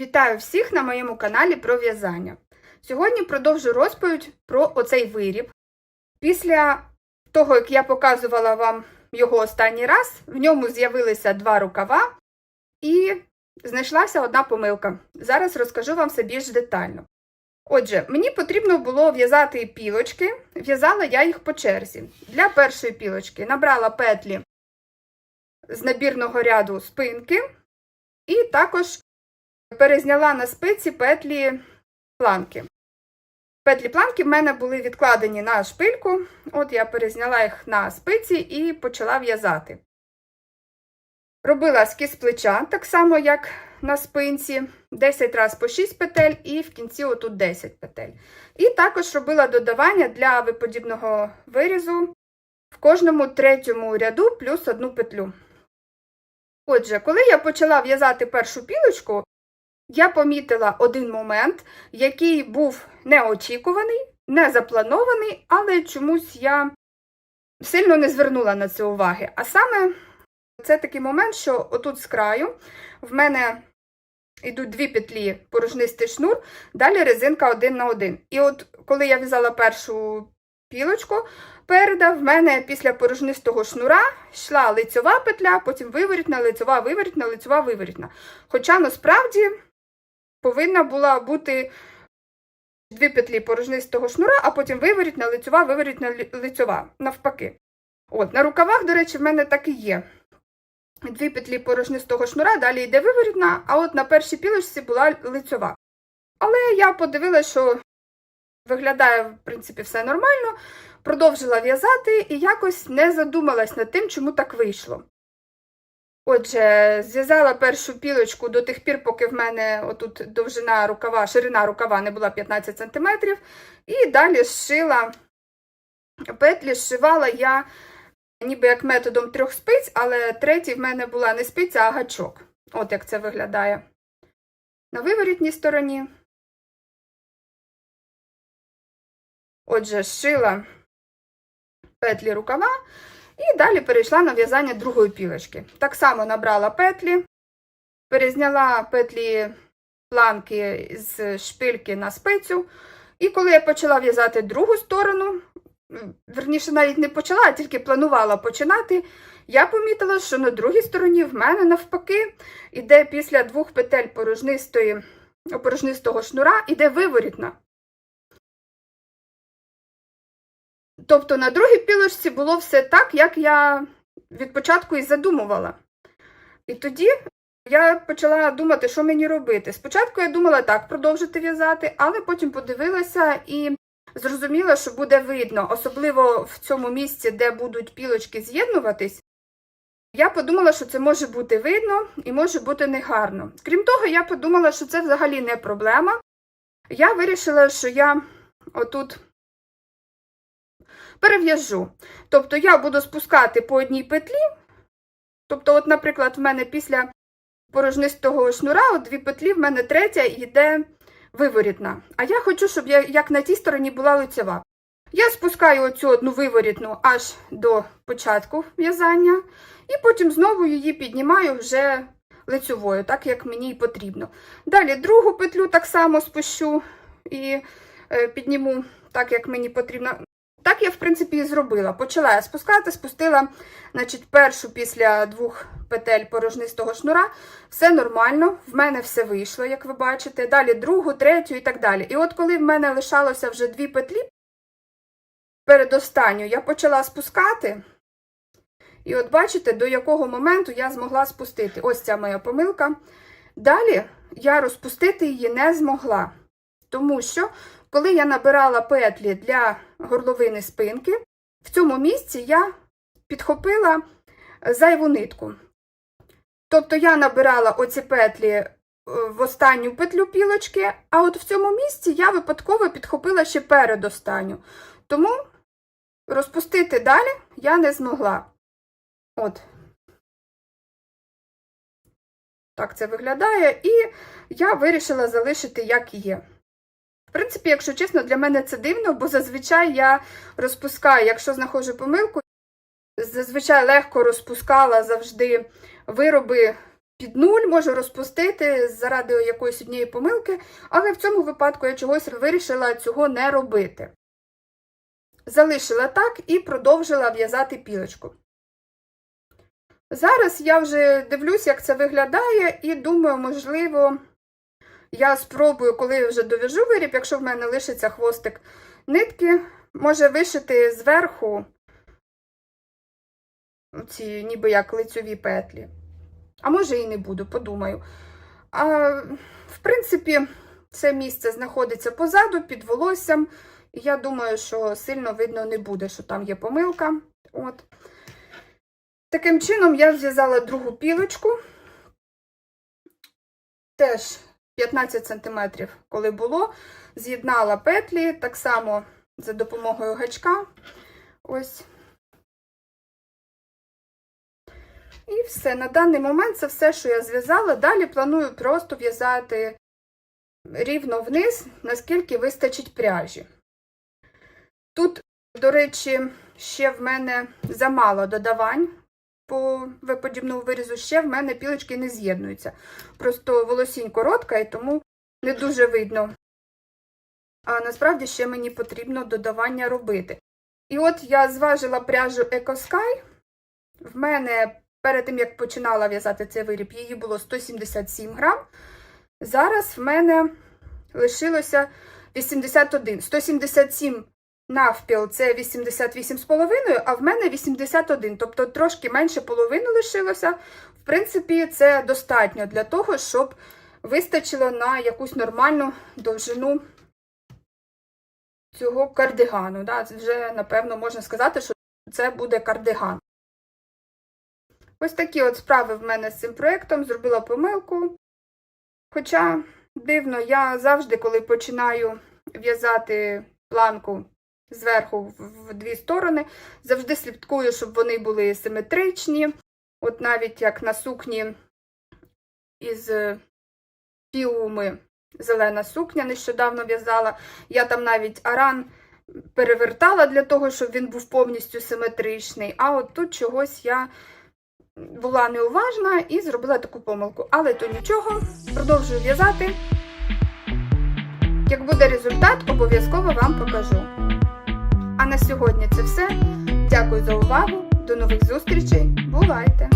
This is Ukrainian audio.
Вітаю всіх на моєму каналі про в'язання. Сьогодні продовжу розповідь про оцей виріб. Після того, як я показувала вам його останній раз, в ньому з'явилися два рукава і знайшлася одна помилка. Зараз розкажу вам все більш детально. Отже, мені потрібно було в'язати пілочки, в'язала я їх по черзі. Для першої пілочки набрала петлі з набірного ряду спинки, і також перезняла на спиці петлі планки. Петлі планки в мене були відкладені на шпильку, от я перезняла їх на спиці і почала в'язати. Робила скіз плеча, так само, як на спинці, 10 разів по 6 петель, і в кінці отут 10 петель. І також робила додавання для виподібного вирізу в кожному третьому ряду плюс одну петлю. Отже, коли я почала в'язати першу пілочку, я помітила один момент, який був неочікуваний, не запланований, але чомусь я сильно не звернула на це уваги. А саме це такий момент, що отут з краю в мене йдуть дві петлі порожнистий шнур, далі резинка один на один. І от коли я в'язала першу пілочку, переда в мене після порожнистого шнура йшла лицьова петля, потім виворітна, лицьова, виворітна, лицьова, виворітна. Хоча насправді повинна була бути дві петлі порожнистого шнура, а потім виворітна, лицьова, виворітна, лицьова, навпаки. От, на рукавах, до речі, в мене так і є. Дві петлі порожнистого шнура, далі йде виворітна, а от на першій пілочці була лицьова. Але я подивилася, що виглядає, в принципі, все нормально, продовжила в'язати і якось не задумалась над тим, чому так вийшло. Отже, зв'язала першу пілочку до тих пір, поки в мене отут довжина рукава, ширина рукава не була 15 см, і далі зшила петлі, зшивала я ніби як методом трьох спиць, але третій в мене була не спиця, а гачок. От як це виглядає. На виворітній стороні. Отже, зшила петлі рукава і далі перейшла на в'язання другої пілочки. Так само набрала петлі, перезняла петлі планки з шпильки на спицю. І коли я почала в'язати другу сторону, верніше, навіть не почала, а тільки планувала починати, я помітила, що на другій стороні в мене навпаки іде після двох петель порожнистої, порожнистого шнура, іде виворітна. Тобто на другій пілочці було все так, як я від початку і задумувала. І тоді я почала думати, що мені робити. Спочатку я думала так, продовжити в'язати, але потім подивилася і зрозуміла, що буде видно, особливо в цьому місці, де будуть пілочки з'єднуватись. Я подумала, що це може бути видно і може бути негарно. Крім того, я подумала, що це взагалі не проблема. Я вирішила, що я отут перев'яжу. Тобто я буду спускати по одній петлі. Тобто, от, наприклад, в мене після порожнистого шнура, от дві петлі, в мене третя йде виворітна. А я хочу, щоб я, як на тій стороні була лицева. Я спускаю оцю одну виворітну аж до початку в'язання, і потім знову її піднімаю вже лицьовою, так як мені і потрібно. Далі другу петлю так само спущу і е, підніму так, як мені потрібно. Так я, в принципі, і зробила. Почала я спускати, спустила значить, першу після двох петель порожнистого шнура. Все нормально, в мене все вийшло, як ви бачите. Далі другу, третю і так далі. І от коли в мене лишалося вже дві петлі, перед останню я почала спускати. І от бачите, до якого моменту я змогла спустити. Ось ця моя помилка. Далі я розпустити її не змогла. Тому що, коли я набирала петлі для горловини спинки, в цьому місці я підхопила зайву нитку. Тобто я набирала оці петлі в останню петлю пілочки, а от в цьому місці я випадково підхопила ще передостанню. Тому розпустити далі я не змогла. От. Так це виглядає, і я вирішила залишити, як є. В принципі, якщо чесно, для мене це дивно, бо зазвичай я розпускаю, якщо знаходжу помилку, зазвичай легко розпускала завжди вироби під нуль, можу розпустити заради якоїсь однієї помилки, але в цьому випадку я чогось вирішила цього не робити. Залишила так і продовжила в'язати пілочку. Зараз я вже дивлюсь, як це виглядає, і думаю, можливо, я спробую, коли вже дов'яжу виріб, якщо в мене лишиться хвостик нитки, може вишити зверху ці ніби як лицьові петлі. А може і не буду, подумаю. А, В принципі, це місце знаходиться позаду, під волоссям. І я думаю, що сильно видно не буде, що там є помилка. От. Таким чином, я зв'язала другу пілочку. Теж 15 см, коли було, з'єднала петлі, так само за допомогою гачка. Ось. І все. На даний момент це все, що я зв'язала. Далі планую просто в'язати рівно вниз, наскільки вистачить пряжі. Тут, до речі, ще в мене замало додавань по виподібному вирізу, ще в мене пілочки не з'єднуються. Просто волосінь коротка і тому не дуже видно. А насправді ще мені потрібно додавання робити. І от я зважила пряжу EcoSky. В мене перед тим, як починала в'язати цей виріб, її було 177 грам. Зараз в мене лишилося 81. 177 навпіл це 88,5, а в мене 81, тобто трошки менше половини лишилося. В принципі, це достатньо для того, щоб вистачило на якусь нормальну довжину цього кардигану. Да? Вже, напевно, можна сказати, що це буде кардиган. Ось такі от справи в мене з цим проєктом, зробила помилку. Хоча, дивно, я завжди, коли починаю в'язати планку зверху в дві сторони, завжди слідкую, щоб вони були симетричні. От навіть як на сукні із піуми зелена сукня нещодавно в'язала. Я там навіть аран перевертала для того, щоб він був повністю симетричний. А от тут чогось я була неуважна і зробила таку помилку. Але то нічого, продовжую в'язати. Як буде результат, обов'язково вам покажу. На сьогодні це все. Дякую за увагу. До нових зустрічей. Бувайте!